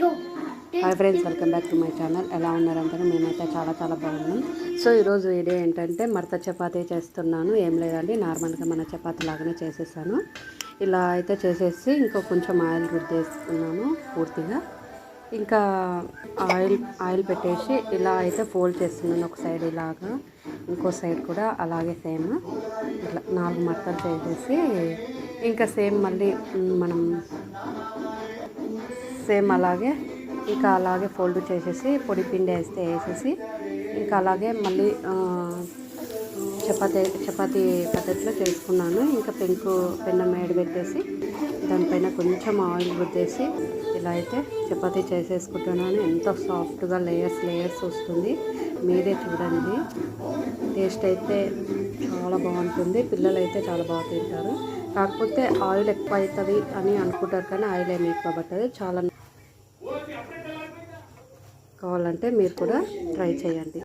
Hi friends welcome back to my channel ఎలా ఉన్నారంటే మేమైతే చాలా చాలా బాగున్నాం. సో ఈరోజు వీడియో ఏంటంటే మరత చపాతీ చేస్తున్నాను. ఏం లేదండి నార్మల్గా మన చపాతీ లాగానే చేసేసాను. ఇలా అయితే చేసేసి ఇంకో కొంచెం ఆయిల్ రుద్దేసుకున్నాను పూర్తిగా. ఇంకా ఆయిల్ ఆయిల్ పెట్టేసి ఇలా అయితే ఫోల్డ్ చేస్తున్నాను ఒక సైడ్ ఇలాగా. ఇంకో సైడ్ కూడా అలాగే సేమ్. ఇట్లా నాలుగు మరతలు చేసేసి ఇంకా సేమ్ మళ్ళీ మనం సేమ్ అలాగే ఇంకా అలాగే ఫోల్డ్ చేసేసి పొడి పిండి వేస్తే వేసేసి ఇంకా అలాగే మళ్ళీ చపాతీ చపాతీ పద్ధతిలో చేసుకున్నాను. ఇంకా పెంకు పెన్నం వేడి పెట్టేసి దానిపైన కొంచెం ఆయిల్ రుద్దేసి ఇలా అయితే చపాతీ చేసేసుకుంటున్నాను. ఎంతో సాఫ్ట్గా లేయర్స్ లేయర్స్ వస్తుంది. మీరే చూడండి. టేస్ట్ అయితే చాలా బాగుంటుంది. పిల్లలు అయితే చాలా బాగా తింటారు. కాకపోతే ఆయిల్ ఎక్కువ అవుతుంది అని అనుకుంటారు కానీ ఆయిల్ ఏమి ఎక్కువ పట్టదు. చాలా కావాలంటే మీరు కూడా ట్రై చేయండి.